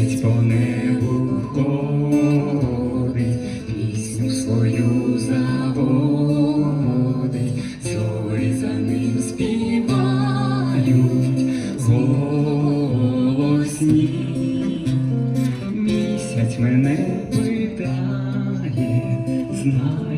Місяць по небу ходить, пісню свою заводить, зорі за ним співають голосні. Місяць мене питає, знає.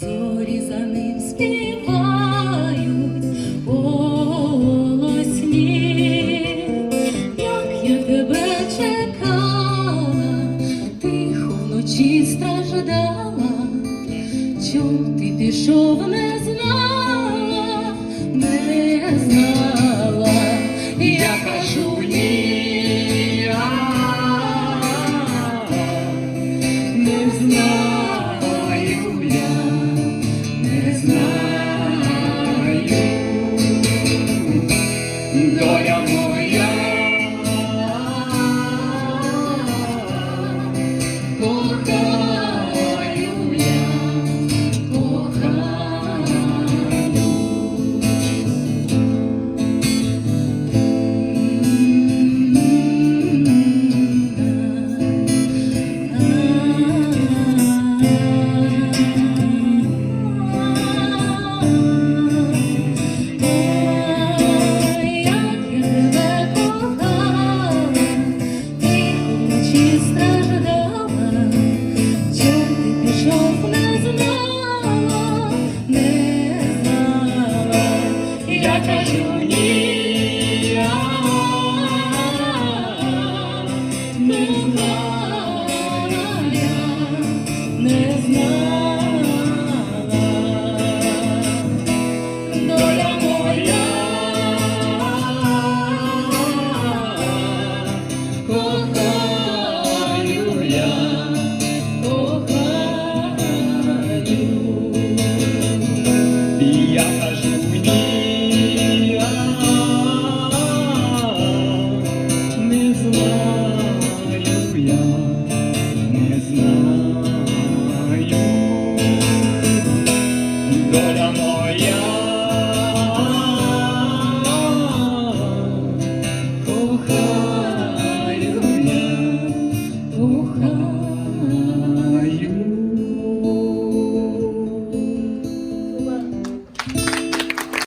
Зорі за ним співають голосні, як я тебе чекала, тихо вночі страждала, чом ти пішов, не знала, Я кажу